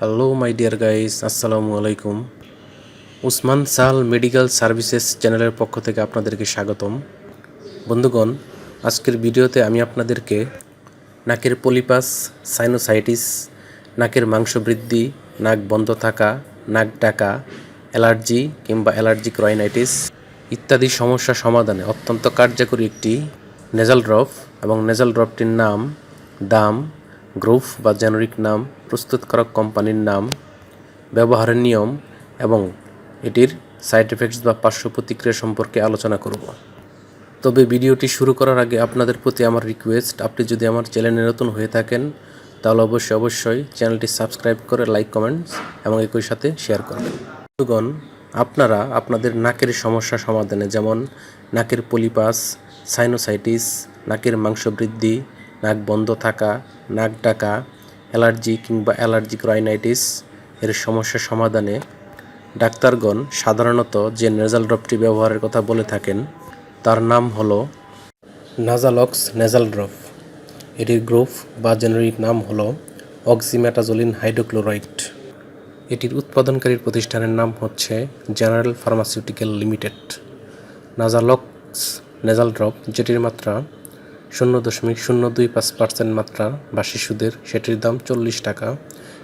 Hello my dear guys আসসালামু আলাইকুম উসমান সাল মেডিকেল সার্ভিসেস চ্যানেলের পক্ষ থেকে আপনাদেরকে স্বাগতম। বন্ধুগণ, আজকের ভিডিওতে আমি আপনাদেরকে নাকের পলিপাস সাইনোসাইটিস নাকের মাংস বৃদ্ধি নাক বন্ধ থাকা, নাক ডাকা, অ্যালার্জি কিংবা অ্যালার্জিক রাইনাইটিস ইত্যাদি সমস্যা সমাধানে অত্যন্ত কার্যকরী একটি নেজাল ড্রপ এবং নেজাল ড্রপটির নাম দাম গ্রুপ বা জেনারিক নাম প্রস্তুতকারক কোম্পানির নাম, ব্যবহারের নিয়ম এবং এটির সাইড এফেক্টস বা পার্শ্ব প্রতিক্রিয়া সম্পর্কে আলোচনা করব। তবে ভিডিওটি শুরু করার আগে আপনাদের প্রতি আমার রিকোয়েস্ট আপনি যদি আমার চ্যানেলে নতুন হয়ে থাকেন, তাহলে অবশ্যই অবশ্যই চ্যানেলটি সাবস্ক্রাইব করে লাইক কমেন্টস এবং একই সাথে শেয়ার করবেন। বন্ধুগণ, আপনারা আপনাদের নাকের সমস্যা সমাধানে যেমন নাকের পলিপাস সাইনোসাইটিস নাকের মাংস বৃদ্ধি নাক বন্ধ থাকা, নাক ডাকা অ্যালার্জি কিংবা অ্যালার্জিক রাইনাইটিস এর সমস্যা সমাধানে ডাক্তারগণ সাধারণত যে নেজাল ড্রপটি ব্যবহারের কথা বলে থাকেন, তার নাম হলো নাজালক্স নেজাল ড্রপ এটির গ্রুপ বা জেনারিক নাম হলো অক্সিমেটাজোলিন হাইড্রোক্লোরাইড এটির উৎপাদনকারী প্রতিষ্ঠানের নাম হচ্ছে general pharmaceutical limited নাজালক্স nasal drop যেটির মাত্রা শূন্য দশমিক শূন্য দুই পাঁচ পার্সেন্ট মাত্রা বা শিশুদের সেটির দাম চল্লিশ টাকা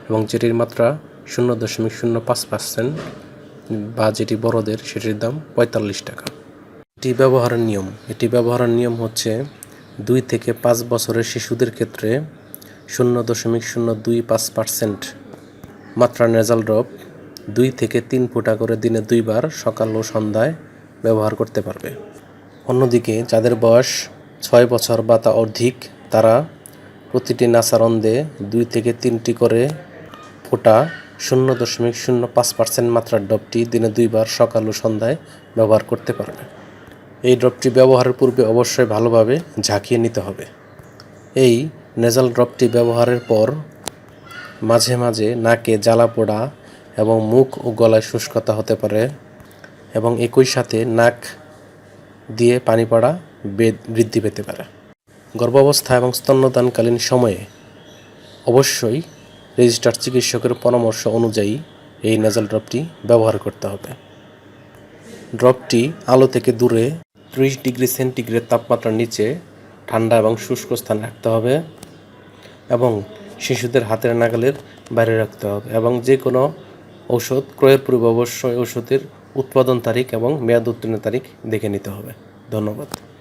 এবং যেটির মাত্রা শূন্য দশমিক শূন্য পাঁচ পার্সেন্ট বা যেটি বড়দের সেটির দাম পঁয়তাল্লিশ টাকা। এটি ব্যবহারের নিয়ম। এটি ব্যবহারের নিয়ম হচ্ছে দুই থেকে পাঁচ বছরের শিশুদের ক্ষেত্রে শূন্য দশমিক শূন্য দুই পাঁচ পার্সেন্ট মাত্রা নেজাল ড্রপ দুই থেকে তিন ফোঁটা করে দিনে দুইবার সকাল ও সন্ধ্যায় ব্যবহার করতে পারবে। অন্যদিকে যাদের বয়স ছয় বছর বা তা অধিক, তারা প্রতিটি নাসারন্দে দুই থেকে তিনটি করে ফোটা শূন্য দশমিক শূন্য পাঁচ পার্সেন্ট মাত্রার ড্রপটি দিনে দুইবার সকাল ও সন্ধ্যায় ব্যবহার করতে পারবে। এই ড্রপটি ব্যবহারের পূর্বে অবশ্যই ভালোভাবে ঝাঁকিয়ে নিতে হবে। এই নেজাল ড্রপটি ব্যবহারের পর মাঝে মাঝে নাকে জ্বালা পোড়া এবং মুখ ও গলায় শুষ্কতা হতে পারে এবং একই সাথে নাক দিয়ে পানি পড়া বৃদ্ধি পেতে পারে। গর্ভাবস্থা এবং স্তন্যদানকালীন সময়ে অবশ্যই রেজিস্টার চিকিৎসকের পরামর্শ অনুযায়ী এই নেজাল ড্রপটি ব্যবহার করতে হবে। ড্রপটি আলো থেকে দূরে ত্রিশ ডিগ্রি সেন্টিগ্রেড তাপমাত্রার নিচে ঠান্ডা এবং শুষ্ক স্থানে রাখতে হবে এবং শিশুদের হাতের নাগালের বাইরে রাখতে হবে এবং যে কোনো ঔষধ ক্রয়ের পূর্বে অবশ্যই ওষুধের উৎপাদন তারিখ এবং মেয়াদ উত্তীর্ণ তারিখ দেখে নিতে হবে। ধন্যবাদ।